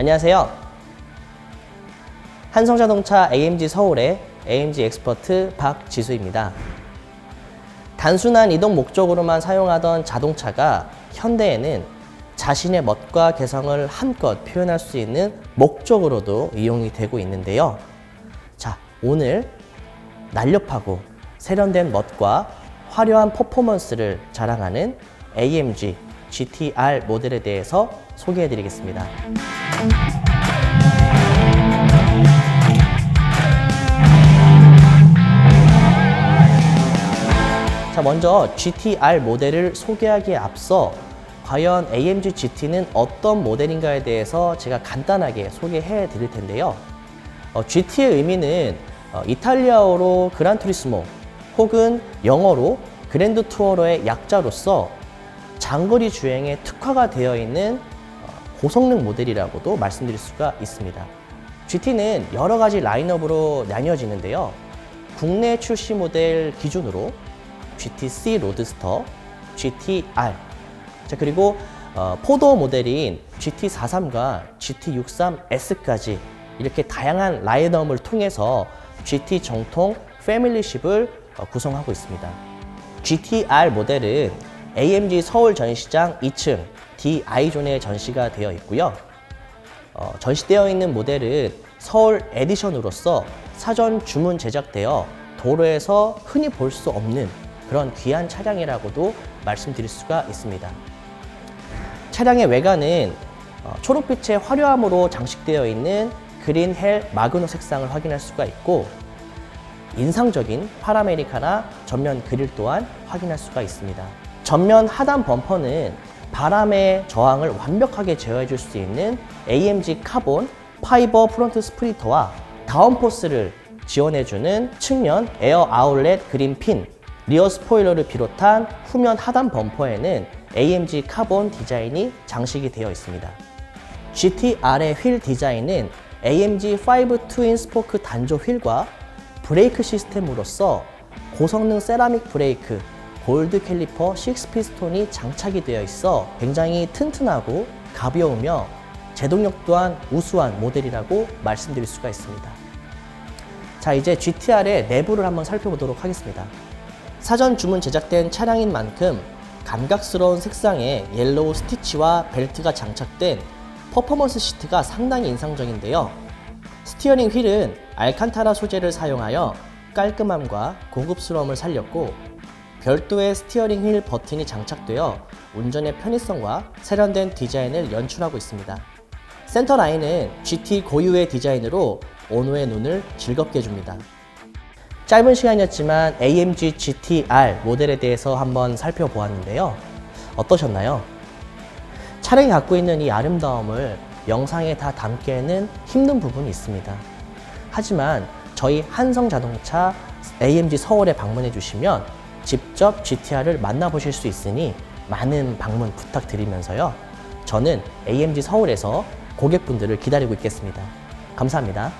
안녕하세요. 한성자동차 AMG 서울의 AMG 엑스퍼트 박지수입니다. 단순한 이동 목적으로만 사용하던 자동차가 현대에는 자신의 멋과 개성을 한껏 표현할 수 있는 목적으로도 이용이 되고 있는데요. 자, 오늘 날렵하고 세련된 멋과 화려한 퍼포먼스를 자랑하는 AMG GTR 모델에 대해서 소개해 드리겠습니다. 자, 먼저 GTR 모델을 소개하기에 앞서 과연 AMG GT는 어떤 모델인가에 대해서 제가 간단하게 소개해 드릴 텐데요. 어, GT의 의미는 어, 이탈리아어로 그란투리스모 혹은 영어로 그랜드 투어러의 약자로서 장거리 주행에 특화가 되어 있는 어, 고성능 모델이라고도 말씀드릴 수가 있습니다. GT는 여러 가지 라인업으로 나뉘어지는데요. 국내 출시 모델 기준으로 GTC 로드스터, GTR, 자 그리고 어, 포도 모델인 GT43과 GT63S까지 이렇게 다양한 라인업을 통해서 GT 정통 패밀리십을 어, 구성하고 있습니다. GTR 모델은 AMG 서울 전시장 2층 DI존에 전시가 되어 있고요. 어, 전시되어 있는 모델은 서울 에디션으로서 사전 주문 제작되어 도로에서 흔히 볼 수 없는 그런 귀한 차량이라고도 말씀드릴 수가 있습니다. 차량의 외관은 어, 초록빛의 화려함으로 장식되어 있는 그린 헬 마그노 색상을 확인할 수가 있고 인상적인 파라메리카나 전면 그릴 또한 확인할 수가 있습니다. 전면 하단 범퍼는 바람의 저항을 완벽하게 제어해 줄 수 있는 AMG 카본 파이버 프론트 스프리터와 다운포스를 지원해주는 측면 에어 아울렛 그린 핀, 리어 스포일러를 비롯한 후면 하단 범퍼에는 AMG 카본 디자인이 장식이 되어 있습니다. GTR의 휠 디자인은 AMG 5 트윈 스포크 단조 휠과 브레이크 시스템으로서 고성능 세라믹 브레이크, 골드 캘리퍼 6 피스톤이 장착이 되어 있어 굉장히 튼튼하고 가벼우며 제동력 또한 우수한 모델이라고 말씀드릴 수가 있습니다. 자, 이제 GTR의 내부를 한번 살펴보도록 하겠습니다. 사전 주문 제작된 차량인 만큼 감각스러운 색상의 옐로우 스티치와 벨트가 장착된 퍼포먼스 시트가 상당히 인상적인데요. 스티어링 휠은 알칸타라 소재를 사용하여 깔끔함과 고급스러움을 살렸고 별도의 스티어링 휠 버튼이 장착되어 운전의 편의성과 세련된 디자인을 연출하고 있습니다. 센터 라인은 GT 고유의 디자인으로 오노의 눈을 즐겁게 해줍니다. 짧은 시간이었지만 AMG GTR 모델에 대해서 한번 살펴보았는데요. 어떠셨나요? 차량이 갖고 있는 이 아름다움을 영상에 다 담기에는 힘든 부분이 있습니다. 하지만 저희 한성 자동차 AMG 서울에 방문해 주시면 직접 GTR을 만나보실 수 있으니 많은 방문 부탁드리면서요. 저는 AMG 서울에서 고객분들을 기다리고 있겠습니다. 감사합니다.